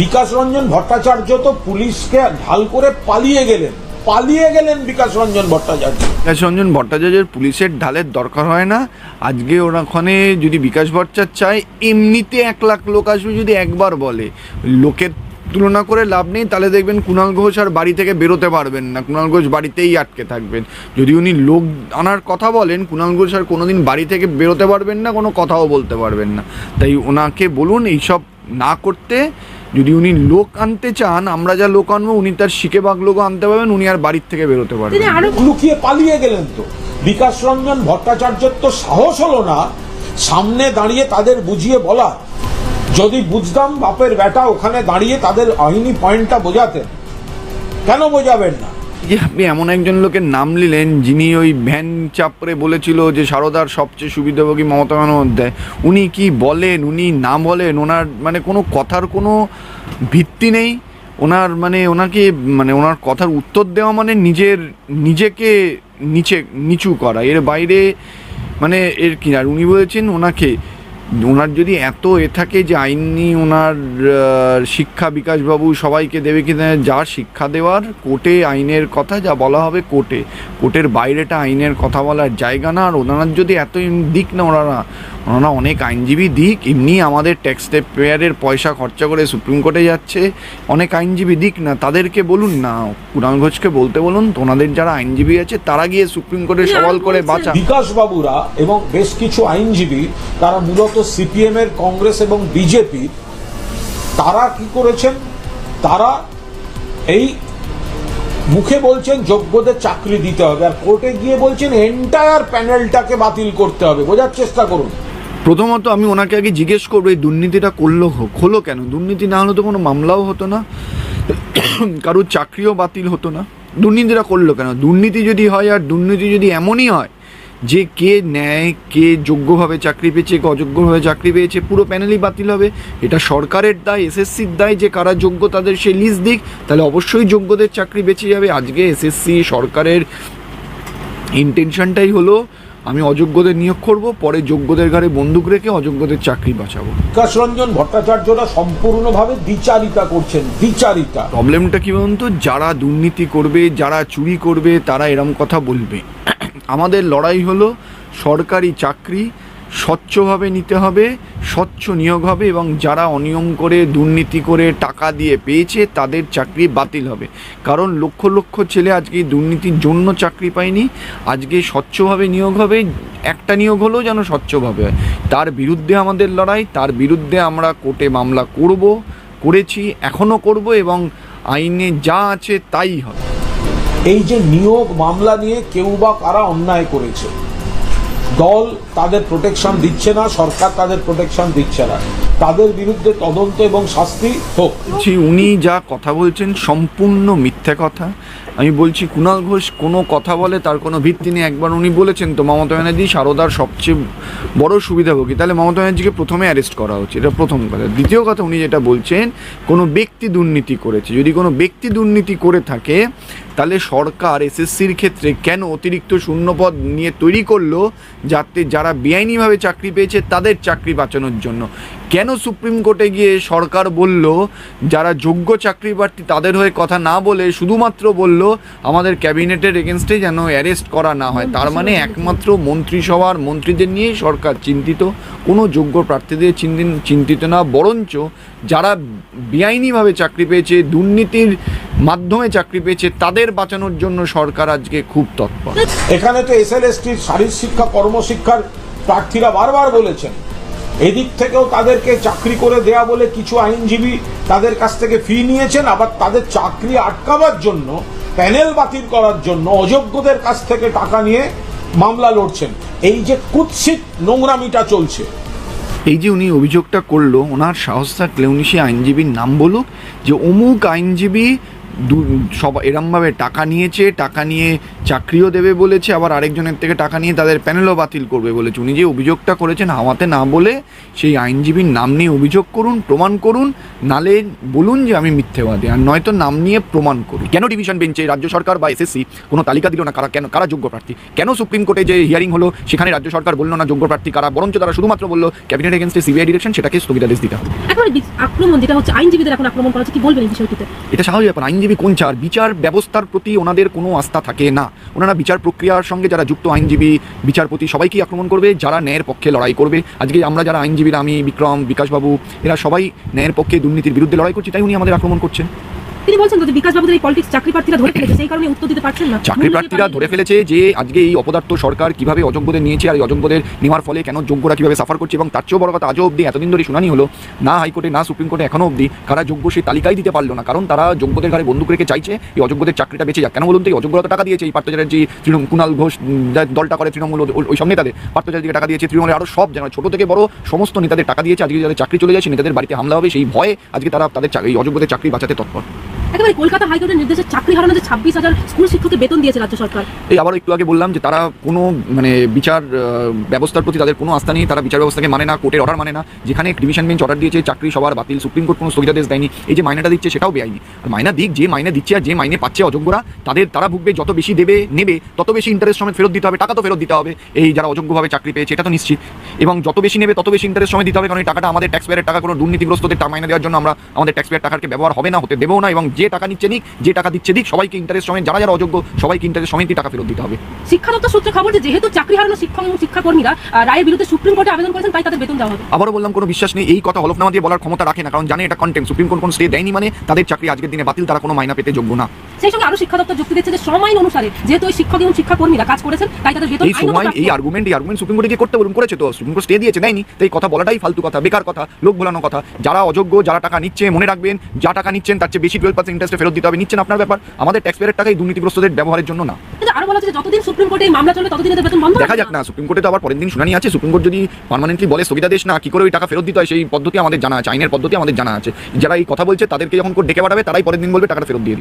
বিকাশ রঞ্জন ভট্টাচার্য তো পুলিশকে ঢাল করে পালিয়ে গেলেন। পালিয়ে গেলেন বিকাশ রঞ্জন ভট্টাচার্য। বিকাশ রঞ্জন ভট্টাচার্যের পুলিশের ঢালের দরকার হয় না। আজকে ওখানে যদি বিকাশ ভট্টাচার্য চায়, এমনিতে এক লাখ লোক আসবে যদি একবার বলে। লোকের তুলনা করে লাভ নেই, তাহলে দেখবেন কুণাল ঘোষ আর বাড়ি থেকে বেরোতে পারবেন না। কুণাল ঘোষ বাড়িতেই আটকে থাকবেন। যদি উনি লোক আনার কথা বলেন কুণাল ঘোষ আর কোনোদিন বাড়ি থেকে বেরোতে পারবেন না, কোনো কথাও বলতে পারবেন না। তাই ওনাকে বলুন, এইসব না করতে যদি উনি লোক আনতে চান আমরা যা লোক আনব উনি তার শিখে বাঘ লোক আনতে পারবেন উনি আর বাড়ির থেকে বেরোতে পারবেন লুকিয়ে পালিয়ে গেলেন তো। বিকাশ রঞ্জন ভট্টাচার্যের তো সাহস হলো না। সামনে দাঁড়িয়ে তাদের বুঝিয়ে বলা। যদি বুঝতাম বাপের বেটা ওখানে দাঁড়িয়ে তাদের আইনি পয়েন্টটা বোঝাতেন। কেন বোঝাবেন না? যে আপনি এমন একজন লোকের নাম নিলেন, যিনি ওই ভ্যান চাপড়ে বলেছিল যে সারদার সবচেয়ে সুবিধাভোগী মমতা বন্দ্যোপাধ্যায়, উনি কি বলেন, উনি না বলেন, ওনার মানে কোনো কথার কোনো ভিত্তি নেই? ওনার মানে ওনাকে মানে ওনার কথার উত্তর দেওয়া মানে নিজের, নিজেকে নিচে, নিচু করা, এর বাইরে মানে এর কি আর উনি বলেছেন ওনাকে ওনার যদি এত এ থাকে যে আইনি ওনার শিক্ষা বিকাশবাবু সবাইকে দেবে কি না যা শিক্ষা দেওয়ার কোর্টে আইনের কথা যা বলা হবে কোর্টে। কোর্টের বাইরেটা আইনের কথা বলার জায়গা না আর ওনার যদি এত দিক না ওনারা ওনারা অনেক আইনজীবী দিক এমনি আমাদের ট্যাক্স পেয়ারের পয়সা খরচা করে সুপ্রিম কোর্টে যাচ্ছে অনেক আইনজীবী দিক না তাদেরকে বলুন না কুণাল ঘোষকে বলতে বলুন তো ওনাদের যারা আইনজীবী আছে তারা গিয়ে সুপ্রিম কোর্টে সওয়াল করে বাঁচা বিকাশ বাবুরা এবং বেশ কিছু আইনজীবী তারা মূলত সিপিএম এর কংগ্রেস এবং বিজেপি তারা কি করেছেন? তারা এই মুখে বলছেন যোগ্যদের চাকরি দিতে হবে আর কোর্টে গিয়ে বলছেন এন্টায়ার প্যানেলটাকে বাতিল করতে হবে। বোঝার চেষ্টা করুন। প্রথমত আমি ওনাকে আগে জিজ্ঞেস করব, এই দুর্নীতিটা করল হলো কেন? দুর্নীতি না হলে তো কোনো মামলাও হতো না। কারোর চাকরিও বাতিল হতো না। দুর্নীতিটা করল কেন? দুর্নীতি যদি হয় আর দুর্নীতি যদি এমনই হয় যে কে ন্যায় কে যোগ্যভাবে চাকরি পেয়েছে কে অযোগ্যভাবে চাকরি পেয়েছে পুরো প্যানেলই বাতিল হবে। এটা সরকারের দায় এসএসসির দায় যে কারা যোগ্য তাদের সে লিস্ট দিক। তাহলে অবশ্যই যোগ্যদের চাকরি বেঁচে যাবে। আজকে এসএসসি সরকারের ইন্টেনশনটাই হলো আমি অযোগ্যদের নিয়োগ করব পরে যোগ্যদের ঘাড়ে বন্দুক রেখে অযোগ্যদের চাকরি বাঁচাবো। বিকাশ রঞ্জন ভট্টাচার্যরা সম্পূর্ণভাবে বিচারিতা করছেন বিচারিতা। প্রবলেমটা কি বলুন তো? যারা দুর্নীতি করবে যারা চুরি করবে তারা এরম কথা বলবে। আমাদের লড়াই হলো সরকারি চাকরি, স্বচ্ছভাবে নিতে হবে, স্বচ্ছ নিয়োগ হবে এবং যারা অনিয়ম করে, দুর্নীতি করে টাকা দিয়ে পেয়েছে তাদের চাকরি বাতিল হবে। কারণ লক্ষ লক্ষ ছেলে আজকে দুর্নীতির জন্য চাকরি পায়নি, আজকে স্বচ্ছভাবে নিয়োগ হবে, একটা নিয়োগ হলেও যেন স্বচ্ছভাবে হয়। তার বিরুদ্ধে আমাদের লড়াই, তার বিরুদ্ধে আমরা কোর্টে মামলা করব, করেছি এখনও করব এবং আইনে যা আছে তাই হবে। এই যে নিয়োগ মামলা নিয়ে কেউ বা কারা অন্যায় করেছে, দল তাদের প্রোটেকশন দিচ্ছে না, সরকার তাদের প্রোটেকশন দিচ্ছে না। তাদের বিরুদ্ধে তদন্ত এবং শাস্তি হোক। বলছি উনি যা কথা বলছেন সম্পূর্ণ মিথ্যে কথা। আমি বলছি কুণাল ঘোষ কোনো কথা বলে তার কোনো ভিত্তি নেই। একবার উনি বলেছেন তো, মমতা ব্যানার্জি সারদার সবচেয়ে বড় সুবিধাভোগী তাহলে মমতা ব্যানার্জিকে প্রথমে অ্যারেস্ট করা হচ্ছে, এটা প্রথম কথা। দ্বিতীয় কথা, উনি যেটা বলছেন, কোনো ব্যক্তি দুর্নীতি করেছে। যদি কোনো ব্যক্তি দুর্নীতি করে থাকে, তাহলে সরকার এসএসসির ক্ষেত্রে কেন অতিরিক্ত শূন্যপদ নিয়ে তৈরি করল? যাতে যারা বেআইনিভাবে চাকরি পেয়েছে, তাদের চাকরি বাঁচানোর জন্য। কেন সুপ্রিম কোর্টে গিয়ে সরকার বলল, যারা যোগ্য চাকরি প্রার্থী তাদের হয়ে কথা না বলে শুধুমাত্র বলল, আমাদের ক্যাবিনেটের এগেনস্টে যেন অ্যারেস্ট করা না হয়? তার মানে একমাত্র মন্ত্রিসভার মন্ত্রীদের নিয়েই সরকার চিন্তিত, কোনো যোগ্য প্রার্থীদের চিন্তিত না। বরঞ্চ যারা বেআইনিভাবে চাকরি পেয়েছে, দুর্নীতির মাধ্যমে চাকরি পেয়েছে, তাদের বাঁচানোর জন্য সরকার আজকে খুব তৎপর। এখানে তো এস এল এস শারীর শিক্ষা কর্মশিক্ষার প্রার্থীরা বারবার বলেছেন। এদিক থেকেও তাদেরকে চাকরি করে দেয়া বলে কিছু আইনজীবী তাদের কাছ থেকে ফি নিয়েছেন, আবার তাদের চাকরি আটকাবার জন্য প্যানেল বাতিল করার জন্য অযোগ্যদের কাছ থেকে টাকা নিয়ে মামলা লড়ছেন। এই যে কুৎসিত নোংরামিটা চলছে। এই যে উনি অভিযোগটা করল, ওনার সাহস থাকলে উনি সেই আইনজীবীর নাম বলুক, যে অমুক আইনজীবী দু- সব এরমভাবে টাকা নিয়েছে টাকা নিয়ে চাকরিও দেবে বলেছে আবার আরেকজনের থেকে টাকা নিয়ে তাদের প্যানেলও বাতিল করবে বলেছে। উনি যে অভিযোগটা করেছেন হাওয়াতে না বলে সেই আইনজীবীর নাম নিয়ে অভিযোগ করুন প্রমাণ করুন নালে বলুন যে আমি মিথ্যেবাদী। আর নয়তো নাম নিয়ে প্রমাণ করুন। কেন ডিভিশন বেঞ্চে রাজ্য সরকার বা এসএসসি কোনো তালিকা দিল না? কারা কেন কারা যোগ্য প্রার্থী? কেন সুপ্রিম কোর্টে যে হিয়ারিং হলো সেখানে রাজ্য সরকার বলল না যোগ্য প্রার্থী কারা? বরঞ্চ তারা শুধুমাত্র বলল ক্যাবিনেট এগেনস্টে সিবিআই ডিরেকশন সেটাকে স্থগিতাদেশ দিতে হবে। আক্রমণ যেটা হচ্ছে আইনজীবীদের এখন আক্রমণ করা হচ্ছে কি বলবেন এই বিষয়টিতে? এটা স্বাভাবিক ব্যাপার। আইনজীবী কোন চার? বিচার ব্যবস্থার প্রতি ওনাদের কোনো আস্থা থাকে না। ওনারা বিচার প্রক্রিয়ার সঙ্গে যারা যুক্ত আইনজীবী, বিচারপতি, সবাইকেই আক্রমণ করবে, যারা ন্যায়ের পক্ষে লড়াই করবে। আজকে আমরা যারা আইনজীবীরা, আমি, বিক্রম, বিকাশবাবু, এরা সবাই ন্যায়ের পক্ষে দুর্নীতির বিরুদ্ধে লড়াই করছি, তাই উনি আমাদের আক্রমণ করছেন। তিনি বলছেন যে বিকাশ বাবুদের এই পলিটিক্স চাকরি প্রার্থীরা ধরে ফেলেছে সেই কারণে উত্তর দিতে পারছেন না। চাকরি প্রার্থীরা ধরে ফেলেছে যে আজকে এই অপদার্থ সরকার কীভাবে অযোগ্যদের নিয়েছে আর এই অযোগ্যদের নেওয়ার ফলে কেন যোগ্যরা কীভাবে সাফার করছে এবং তার চেয়েও বড় কথা আজও অবধি এতদিন ধরে শুনানি হলো না হাইকোর্টে না সুপ্রিম কোর্টে এখনও অবধি কারা যোগ্য সেই তালিকাই দিতে পারল না। কারণ তারা যোগ্যদের ঘরে বন্দুক রেখে চাইছে এই অযোগ্যদের চাকরিটা বেঁচে যাক। কেন বলুন তো এই অযোগ্যরা টাকা দিয়েছে এই পার্থ চ্যাটার্জি তৃণমূল কুণাল ঘোষ দলটা করে তৃণমূল ওই- ওই সব নেতাদের। পার্থ চ্যাটার্জিকে টাকা দিয়েছে তৃণমূলের আরও সব যেন ছোট থেকে বড় সমস্ত নেতাদের টাকা দিয়েছে আজকে যাদের চাকরি চলে যাচ্ছে নেতাদের বাড়িতে হামলা হবে সেই ভয়ে আজকে তারা তাদের এই অযোগ্যদের চাকরি বাঁচাতে তৎপর। একেবারে কলকাতা হাইকোর্টের নির্দেশে চাকরি হারানো যে ছাব্বিশ হাজার স্কুল শিক্ষককে বেতন দিয়েছে রাজ্য সরকার। এই আবার একটু আগে বললাম যে তারা কোনো মানে বিচার ব্যবস্থার প্রতি তাদের কোনো আস্থা নেই, তারা বিচার ব্যবস্থাকে মানে না, কোর্টের অর্ডার মানে না। যেখানে ডিভিশন বেঞ্চ অর্ডার দিয়েছে, চাকরি সবার বাতিল, সুপ্রিম কোর্ট কোনো স্থগিতাদেশ দেয়নি, এই যে মাইনেটা দিচ্ছে সেটাও বেআইনি। আর মাইনা দিক, যে মাইনে দিচ্ছে আর যে মাইনে পাচ্ছে অযোগ্যরা, তাদের, তারা ভুগবে, যত বেশি দেবে, নেবে, তত বেশি ইন্টারেস্ট সময় ফেরত দিতে হবে, টাকা তো ফেরত দিতে হবে, এই যারা অযোগ্যভাবে চাকরি পেয়েছে, এটা তো নিশ্চিত। এবং যত বেশি নেবে, তত বেশি ইন্টারেস্ট সময় দিতে হবে, কারণ এই টাকাটা আমাদের ট্যাক্স পেয়ারের টাকা কোনো দুর্নীতিগ্রস্তদের মাইনে দেওয়ার জন্য আমরা আমাদের ট্যাক্স পেয়ার টাকাকে ব্যবহার হবে না, হতে দেবও না, এবং যে টাকা নিচ্ছে নিক যে টাকা দিচ্ছে দিক সবাইকে ইন্টারেস্ট সময় যারা যারা অযোগ্য সবাইকে ইন্টারেস্ট সমেতই টাকা ফেরত দিতে হবে। শিক্ষা দপ্তর সূত্রে খবর যে যেহেতু চাকরি হারানো শিক্ষক এবং শিক্ষাকর্মীরা রায়ের বিরুদ্ধে সুপ্রিম কোর্টে আবেদন করেছেন তাই তাদের বেতন দেওয়া হবে। আবারও বললাম কোনো বিশ্বাস নেই এই কথা হলফনামা দিয়ে বলার ক্ষমতা রাখে না কারণ জানে এটা কন্টেন্ট সুপ্রিম কোর্ট কোনো স্টে দেয়নি মানে তাদের চাকরি আজকের দিনে বাতিল তারা কোনো মাইনা পেতে যোগ্য না। সেই সঙ্গে আরও শিক্ষা দপ্তর যুক্তি দিচ্ছে যে সময় অনুসারে যেহেতু ওই শিক্ষক এবং শিক্ষাকর্মীরা কাজ করেছেন তাই তাদের বেতন এই সময় এই আর্গুমেন্ট এই আর্গুমেন্ট সুপ্রিম কোর্টে গিয়ে করতে বলুন করেছে তো সুপ্রিম কোর্ট স্টে দিয়েছে দেয়নি তো এই কথা বলাটাই ফালতু কথা বেকার কথা লোক ভোলানো কথা। যারা অযোগ্য যারা টাকা নিচ্ছে মনে রাখবেন যা টাকা নিচ্ছেন তার চেয়ে বেশি টুয়েলভ পার্সেন্ট ইন্টারেস্টে ফেরত দিতে হবে নিচ্ছেন আপনার ব্যাপার। আমাদের ট্যাক্স পেয়ারের টাকাই দুর্নীতিগ্রস্তদের ব্যবহারের জন্য না। আরও বলা হচ্ছে যতদিন সুপ্রিম কোর্টে এই মামলা চলবে ততদিন এদের বেতন বন্ধ দেখা যাক না সুপ্রিম কোর্টে তো আবার পরের দিন শুনানি আছে। সুপ্রিম কোর্ট যদি পার্মানেন্টলি বলে স্থগিতাদেশ না কি করে ওই টাকা ফেরত দিতে হয়? সেই পদ্ধতি আমাদের জানা আছে আইনের পদ্ধতি আমাদের জানা আছে। যারা এই কথা বলছে তাদেরকে যখন কোর্ট ডেকে পাঠাবে তারাই পরের দিন বলবে টাকা ফেরত দিয়ে